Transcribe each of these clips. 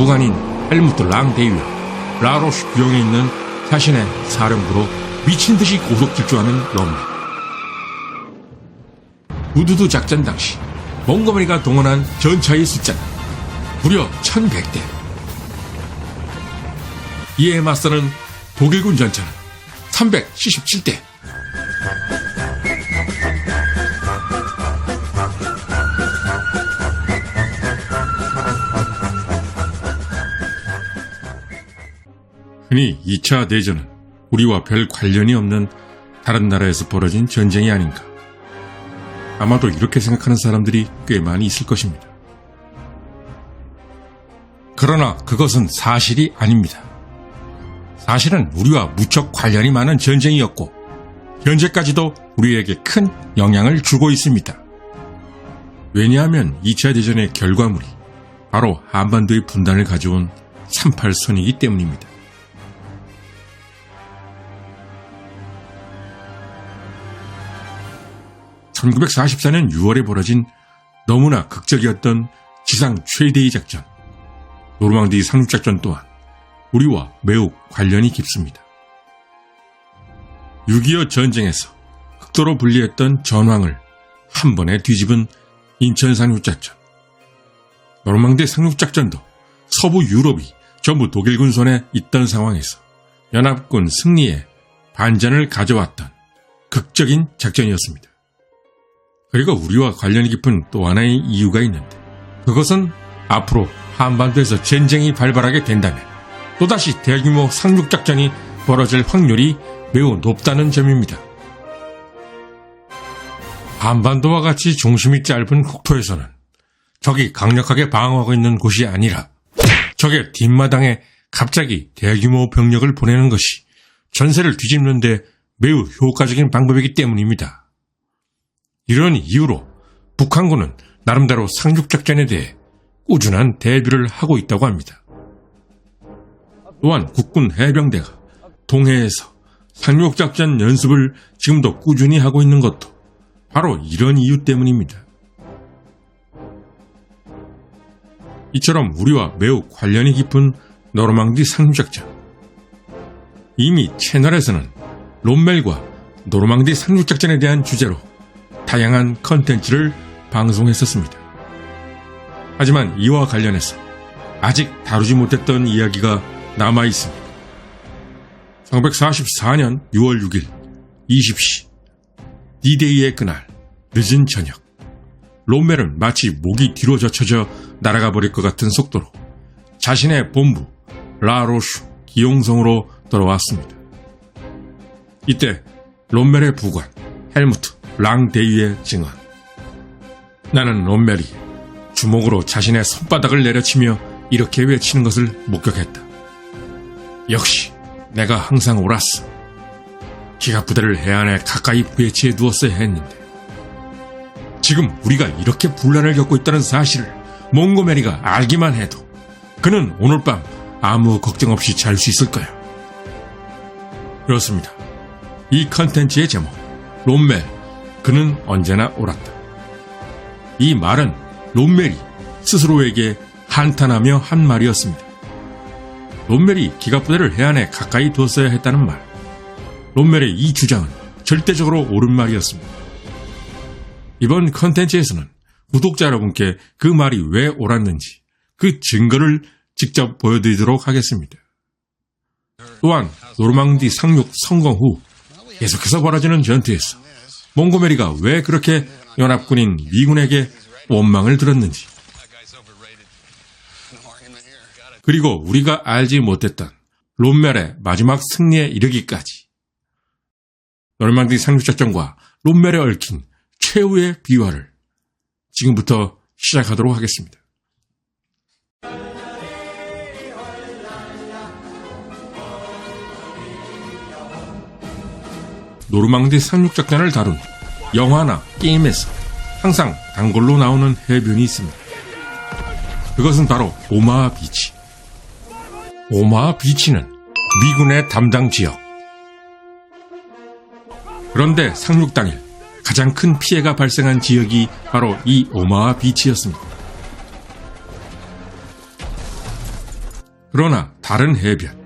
부관인 헬무트 랑데이와 라로슈 구역에 있는 자신의 사령부로 미친 듯이 고속 질주하는 롬멜. 우두두 작전 당시 몽고메리가 동원한 전차의 숫자는 무려 1100대. 이에 맞서는 독일군 전차는 377대. 흔히 2차 대전은 우리와 별 관련이 없는 다른 나라에서 벌어진 전쟁이 아닌가. 아마도 이렇게 생각하는 사람들이 꽤 많이 있을 것입니다. 그러나 그것은 사실이 아닙니다. 사실은 우리와 무척 관련이 많은 전쟁이었고, 현재까지도 우리에게 큰 영향을 주고 있습니다. 왜냐하면 2차 대전의 결과물이 바로 한반도의 분단을 가져온 38선이기 때문입니다. (1944년 6월에) 벌어진 너무나 극적이었던 지상 최대의 작전 노르망디 상륙작전 또한 우리와 매우 관련이 깊습니다. 6.25 전쟁에서 극도로 불리했던 전황을 한 번에 뒤집은 인천 상륙작전. 노르망디 상륙작전도 서부 유럽이 전부 독일군 손에 있던 상황에서 연합군 승리에 반전을 가져왔던 극적인 작전이었습니다. 그리고 우리와 관련이 깊은 또 하나의 이유가 있는데 그것은 앞으로 한반도에서 전쟁이 발발하게 된다면 또다시 대규모 상륙작전이 벌어질 확률이 매우 높다는 점입니다. 한반도와 같이 중심이 짧은 국토에서는 적이 강력하게 방어하고 있는 곳이 아니라 적의 뒷마당에 갑자기 대규모 병력을 보내는 것이 전세를 뒤집는데 매우 효과적인 방법이기 때문입니다. 이런 이유로 북한군은 나름대로 상륙작전에 대해 꾸준한 대비를 하고 있다고 합니다. 또한 국군 해병대가 동해에서 상륙작전 연습을 지금도 꾸준히 하고 있는 것도 바로 이런 이유 때문입니다. 이처럼 우리와 매우 관련이 깊은 노르망디 상륙작전. 이미 채널에서는 롬멜과 노르망디 상륙작전에 대한 주제로 다양한 컨텐츠를 방송했었습니다. 하지만 이와 관련해서 아직 다루지 못했던 이야기가 남아 있습니다. 1944년 6월 6일 20시 디데이의 그날 늦은 저녁 롬멜은 마치 목이 뒤로 젖혀져 날아가 버릴 것 같은 속도로 자신의 본부 라로슈 기용성으로 돌아왔습니다. 이때 롬멜의 부관 헬무트 랑데이의 증언 나는 롬멜이 주먹으로 자신의 손바닥을 내려치며 이렇게 외치는 것을 목격했다. 역시 내가 항상 옳았어. 기갑 부대를 해안에 가까이 배치해 두었어야 했는데 지금 우리가 이렇게 분란을 겪고 있다는 사실을 몽고메리가 알기만 해도 그는 오늘 밤 아무 걱정 없이 잘 수 있을 거야. 그렇습니다. 이 컨텐츠의 제목 롬멜 그는 언제나 옳았다. 이 말은 롬멜이 스스로에게 한탄하며 한 말이었습니다. 롬멜이 기갑부대를 해안에 가까이 두었어야 했다는 말. 롬멜의 이 주장은 절대적으로 옳은 말이었습니다. 이번 컨텐츠에서는 구독자 여러분께 그 말이 왜 옳았는지 그 증거를 직접 보여드리도록 하겠습니다. 또한 노르망디 상륙 성공 후 계속해서 벌어지는 전투에서 몽고메리가 왜 그렇게 연합군인 미군에게 원망을 들었는지 그리고 우리가 알지 못했던 롬멜의 마지막 승리에 이르기까지 노르망디 상륙작전과 롬멜에 얽힌 최후의 비화를 지금부터 시작하도록 하겠습니다. 노르망디 상륙작전을 다룬 영화나 게임에서 항상 단골로 나오는 해변이 있습니다. 그것은 바로 오마하 비치. 오마하 비치는 미군의 담당 지역. 그런데 상륙 당일 가장 큰 피해가 발생한 지역이 바로 이 오마하 비치였습니다. 그러나 다른 해변,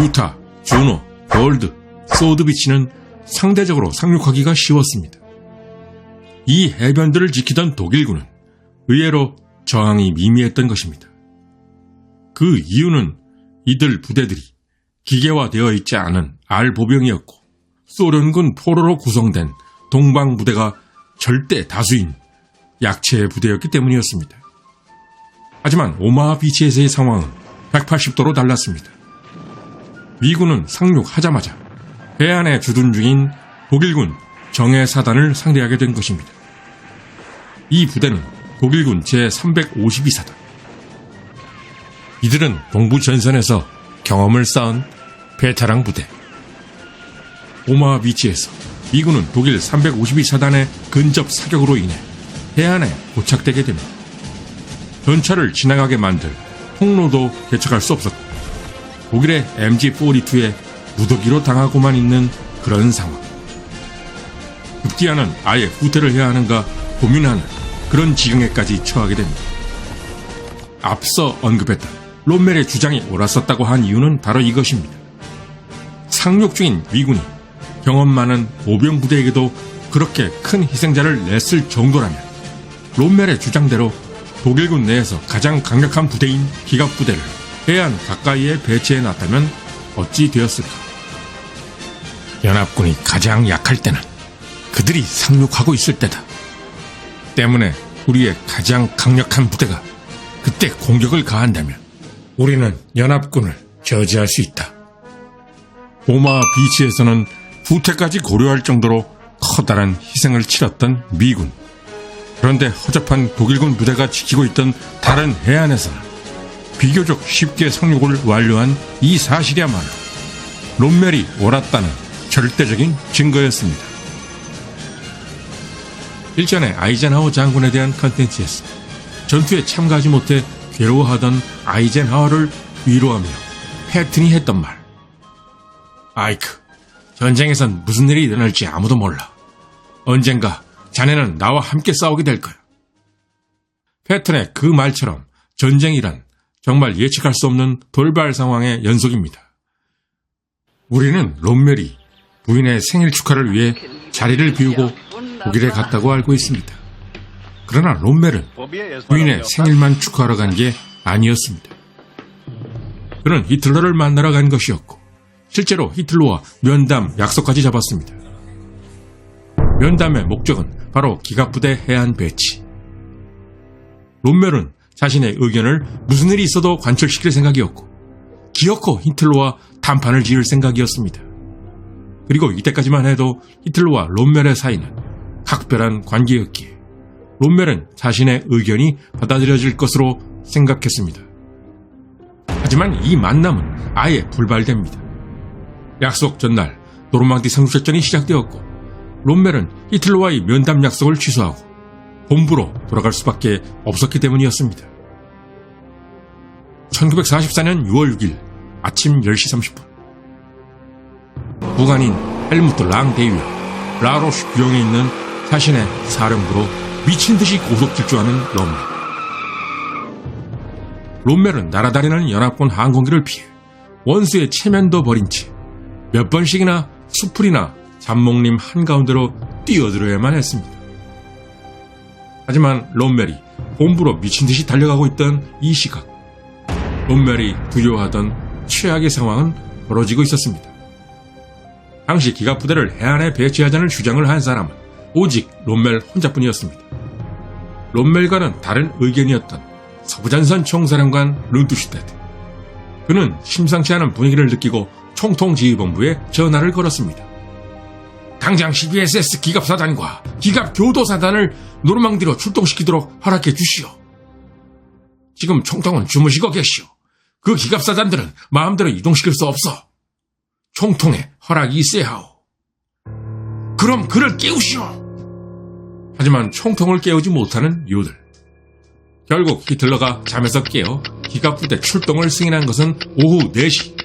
유타, 주노, 골드, 소드 비치는 상대적으로 상륙하기가 쉬웠습니다. 이 해변들을 지키던 독일군은 의외로 저항이 미미했던 것입니다. 그 이유는 이들 부대들이 기계화되어 있지 않은 알보병이었고 소련군 포로로 구성된 동방 부대가 절대 다수인 약체 부대였기 때문이었습니다. 하지만 오마하 비치에서의 상황은 180도로 달랐습니다. 미군은 상륙하자마자 해안에 주둔 중인 독일군 정예사단을 상대하게 된 것입니다. 이 부대는 독일군 제352사단. 이들은 동부 전선에서 경험을 쌓은 베테랑 부대. 오마하 비치에서 미군은 독일 352사단의 근접 사격으로 인해 해안에 고착되게 됩니다. 전차를 지나가게 만들 통로도 개척할 수 없었고 독일의 MG42에 무더기로 당하고만 있는 그런 상황. 급기야는 아예 후퇴를 해야 하는가 고민하는 그런 지경에까지 처하게 됩니다. 앞서 언급했던 롬멜의 주장이 옳았었다고 한 이유는 바로 이것입니다. 상륙 중인 미군이 경험 많은 보병 부대에게도 그렇게 큰 희생자를 냈을 정도라면 롬멜의 주장대로 독일군 내에서 가장 강력한 부대인 기갑 부대를 해안 가까이에 배치해 놨다면 어찌 되었을까? 연합군이 가장 약할 때는 그들이 상륙하고 있을 때다. 때문에 우리의 가장 강력한 부대가 그때 공격을 가한다면 우리는 연합군을 저지할 수 있다. 오마 비치에서는 후퇴까지 고려할 정도로 커다란 희생을 치렀던 미군. 그런데 허접한 독일군 부대가 지키고 있던 다른 해안에서는 비교적 쉽게 상륙을 완료한 이 사실이야말로 롬멜이 옳았다는 절대적인 증거였습니다. 일전에 아이젠하워 장군에 대한 컨텐츠에서 전투에 참가하지 못해 괴로워하던 아이젠하워를 위로하며 패튼이 했던 말. 아이크, 전쟁에선 무슨 일이 일어날지 아무도 몰라. 언젠가 자네는 나와 함께 싸우게 될 거야. 패튼의 그 말처럼 전쟁이란 정말 예측할 수 없는 돌발 상황의 연속입니다. 우리는 롬멜이 부인의 생일 축하를 위해 자리를 비우고 독일에 갔다고 알고 있습니다. 그러나 롬멜은 부인의 생일만 축하하러 간 게 아니었습니다. 그는 히틀러를 만나러 간 것이었고 실제로 히틀러와 면담 약속까지 잡았습니다. 면담의 목적은 바로 기갑부대 해안 배치. 롬멜은 자신의 의견을 무슨 일이 있어도 관철시킬 생각이었고 기어코 히틀러와談판을 지을 생각이었습니다. 그리고 이때까지만 해도 히틀러와 롬멜의 사이는 각별한 관계였기에 롬멜은 자신의 의견이 받아들여질 것으로 생각했습니다. 하지만 이 만남은 아예 불발됩니다. 약속 전날 노르망디 상륙작전이 시작되었고 롬멜은 히틀러와의 면담 약속을 취소하고 본부로 돌아갈 수밖에 없었기 때문이었습니다. 1944년 6월 6일 아침 10시 30분 부관인 헬무트 랑 대위와 라로슈 구역에 있는 자신의 사령부로 미친 듯이 고속 질주하는 롬멜. 롬멜은 날아다니는 연합군 항공기를 피해 원수의 체면도 버린 채 몇 번씩이나 수풀이나 잡목림 한가운데로 뛰어들어야만 했습니다. 하지만 롬멜이 본부로 미친 듯이 달려가고 있던 이 시각, 롬멜이 두려워하던 최악의 상황은 벌어지고 있었습니다. 당시 기갑 부대를 해안에 배치하자는 주장을 한 사람은 오직 롬멜 혼자뿐이었습니다. 롬멜과는 다른 의견이었던 서부전선 총사령관 룬투슈테트. 그는 심상치 않은 분위기를 느끼고 총통지휘본부에 전화를 걸었습니다. 당장 CBSS 기갑사단과 기갑교도사단을 노르망디로 출동시키도록 허락해 주시오. 지금 총통은 주무시고 계시오. 그 기갑사단들은 마음대로 이동시킬 수 없어. 총통에 허락이 있어야 하오. 그럼 그를 깨우시오. 하지만 총통을 깨우지 못하는 요들. 결국 히틀러가 잠에서 깨어 기갑부대 출동을 승인한 것은 오후 4시.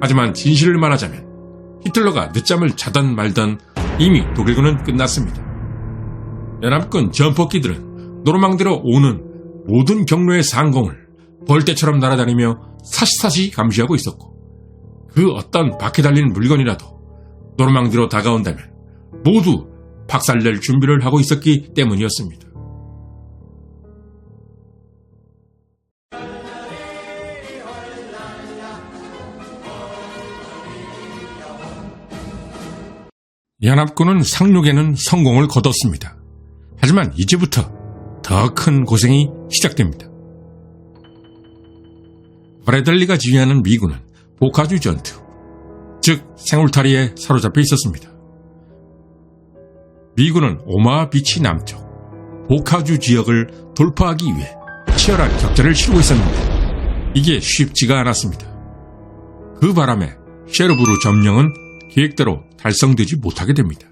하지만 진실을 말하자면 히틀러가 늦잠을 자던 말던 이미 독일군은 끝났습니다. 연합군 전폭기들은 노르망디로 오는 모든 경로의 상공을 벌떼처럼 날아다니며 사시사시 감시하고 있었고 그 어떤 바퀴 달린 물건이라도 노르망 뒤로 다가온다면 모두 박살낼 준비를 하고 있었기 때문이었습니다. 연합군은 상륙에는 성공을 거뒀습니다. 하지만 이제부터 더 큰 고생이 시작됩니다. 브래들리가 지휘하는 미군은 보카주 전투, 즉 생울타리에 사로잡혀 있었습니다. 미군은 오마하 비치 남쪽 보카주 지역을 돌파하기 위해 치열한 격전을 치르고 있었는데 이게 쉽지가 않았습니다. 그 바람에 셰르부르 점령은 계획대로 달성되지 못하게 됩니다.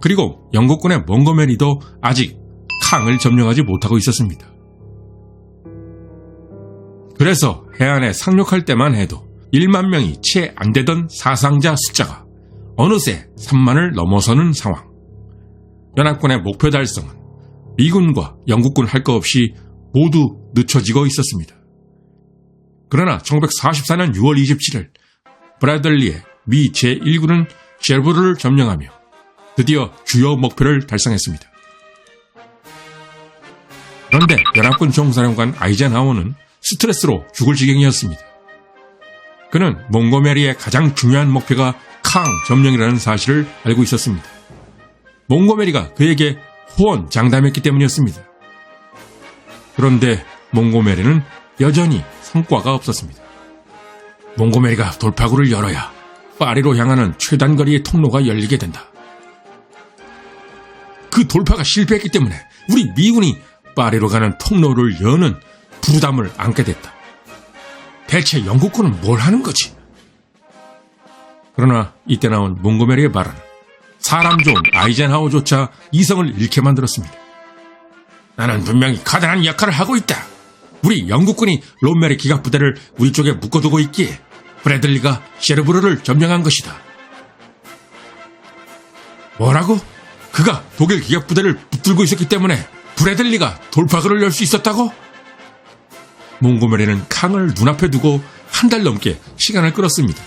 그리고 영국군의 몽고메리도 아직 캉을 점령하지 못하고 있었습니다. 그래서 해안에 상륙할 때만 해도 1만 명이 채 안 되던 사상자 숫자가 어느새 3만을 넘어서는 상황. 연합군의 목표 달성은 미군과 영국군 할 것 없이 모두 늦춰지고 있었습니다. 그러나 1944년 6월 27일 브라들리의 미 제1군은 셰르부르를 점령하며 드디어 주요 목표를 달성했습니다. 그런데 연합군 총사령관 아이젠하워는 스트레스로 죽을 지경이었습니다. 그는 몽고메리의 가장 중요한 목표가 캉 점령이라는 사실을 알고 있었습니다. 몽고메리가 그에게 후원 장담했기 때문이었습니다. 그런데 몽고메리는 여전히 성과가 없었습니다. 몽고메리가 돌파구를 열어야 파리로 향하는 최단거리의 통로가 열리게 된다. 그 돌파가 실패했기 때문에 우리 미군이 파리로 가는 통로를 여는 부담을 안게 됐다. 대체 영국군은 뭘 하는 거지? 그러나 이때 나온 몽고메리의 발언은 사람 좋은 아이젠하워조차 이성을 잃게 만들었습니다. 나는 분명히 가단한 역할을 하고 있다. 우리 영국군이 롬메리 기갑 부대를 우리 쪽에 묶어두고 있기에 브래들리가 셰르브르를 점령한 것이다. 뭐라고? 그가 독일 기갑 부대를 붙들고 있었기 때문에 브래들리가 돌파구를 열 수 있었다고? 몽고메리는 캉을 눈앞에 두고 한 달 넘게 시간을 끌었습니다.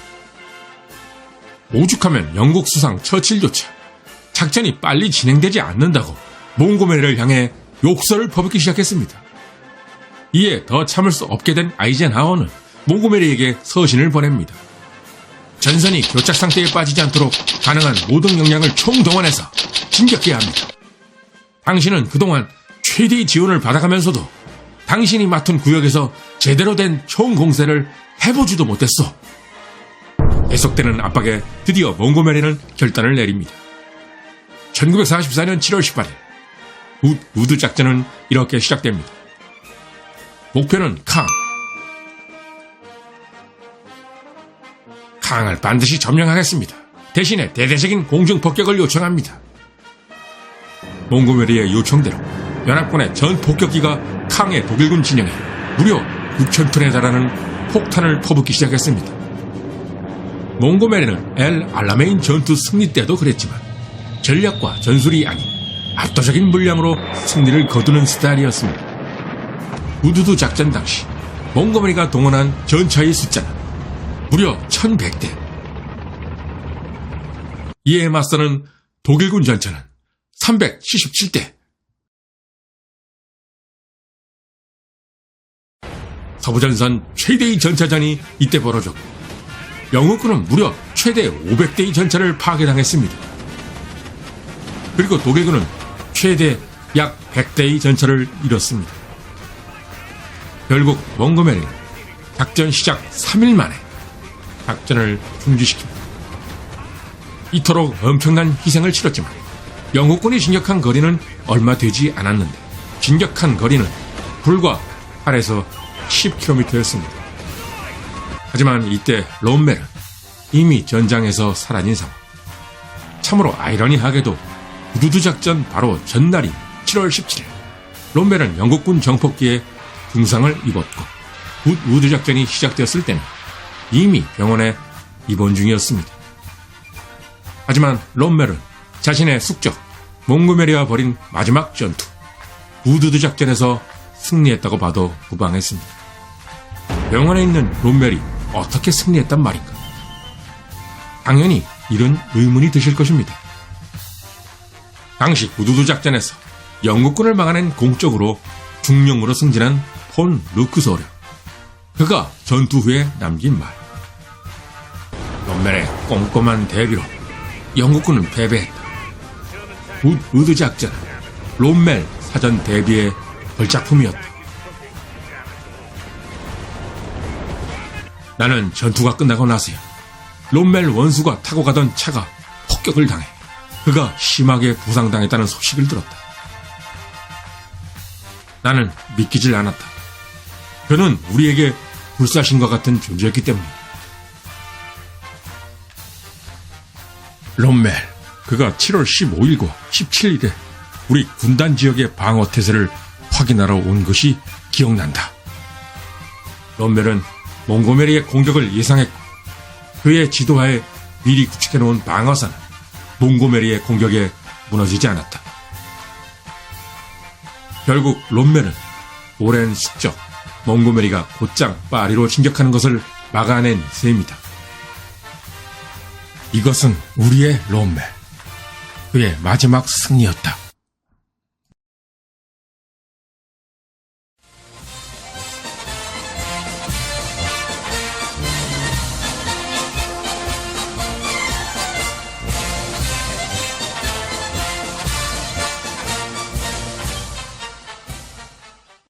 오죽하면 영국 수상 처칠조차 작전이 빨리 진행되지 않는다고 몽고메리를 향해 욕설을 퍼붓기 시작했습니다. 이에 더 참을 수 없게 된 아이젠하워는 몽고메리에게 서신을 보냅니다. 전선이 교착 상태에 빠지지 않도록 가능한 모든 역량을 총동원해서 진격해야 합니다. 당신은 그동안 최대의 지원을 받아가면서도 당신이 맡은 구역에서 제대로 된 총 공세를 해보지도 못했어. 계속되는 압박에 드디어 몽고메리는 결단을 내립니다. 1944년 7월 18일 우, 우드 작전은 이렇게 시작됩니다. 목표는 캉. 캉을 반드시 점령하겠습니다. 대신에 대대적인 공중 폭격을 요청합니다. 몽고메리의 요청대로 연합군의 전 폭격기가 캉의 독일군 진영에 무려 6,000톤에 달하는 폭탄을 퍼붓기 시작했습니다. 몽고메리는 엘 알라메인 전투 승리 때도 그랬지만 전략과 전술이 아닌 압도적인 물량으로 승리를 거두는 스타일이었습니다. 우두두 작전 당시 몽고메리가 동원한 전차의 숫자는 무려 1100대. 이에 맞서는 독일군 전차는 377대. 서부전선 최대의 전차전이 이때 벌어졌고 영국군은 무려 최대 500대의 전차를 파괴당했습니다. 그리고 독일군은 최대 약 100대의 전차를 잃었습니다. 결국 몽고메리는 작전 시작 3일 만에 작전을 중지시킵니다. 이토록 엄청난 희생을 치렀지만 영국군이 진격한 거리는 얼마 되지 않았는데 진격한 거리는 불과 8에서 10km였습니다. 하지만 이때 롬멜은 이미 전장에서 사라진 상황. 참으로 아이러니하게도 우두두 작전 바로 전날인 7월 17일 롬멜은 영국군 정폭기에 중상을 입었고 우드 작전이 시작되었을 때는 이미 병원에 입원 중이었습니다. 하지만 롬멜은 자신의 숙적 몽고메리와 벌인 마지막 전투 우드드 작전에서 승리했다고 봐도 무방했습니다. 병원에 있는 롬멜이 어떻게 승리했단 말인가? 당연히 이런 의문이 드실 것입니다. 당시 구두두 작전에서 영국군을 막아낸 공적으로 중령으로 승진한 폰 루크 소령. 그가 전투 후에 남긴 말. 롬멜의 꼼꼼한 대비로 영국군은 패배했다. 굿 우드 작전은 롬멜 사전 대비의 걸작품이었다. 나는 전투가 끝나고 나서야 롬멜 원수가 타고 가던 차가 폭격을 당해 그가 심하게 부상당했다는 소식을 들었다. 나는 믿기질 않았다. 그는 우리에게 불사신과 같은 존재였기 때문이다. 롬멜, 그가 7월 15일과 17일에 우리 군단 지역의 방어 태세를 확인하러 온 것이 기억난다. 롬멜은 몽고메리의 공격을 예상했고 그의 지도하에 미리 구축해놓은 방어선은 몽고메리의 공격에 무너지지 않았다. 결국 롬멜은 오랜 숙적 몽고메리가 곧장 파리로 진격하는 것을 막아낸 셈이다. 이것은 우리의 롬멜. 그의 마지막 승리였다.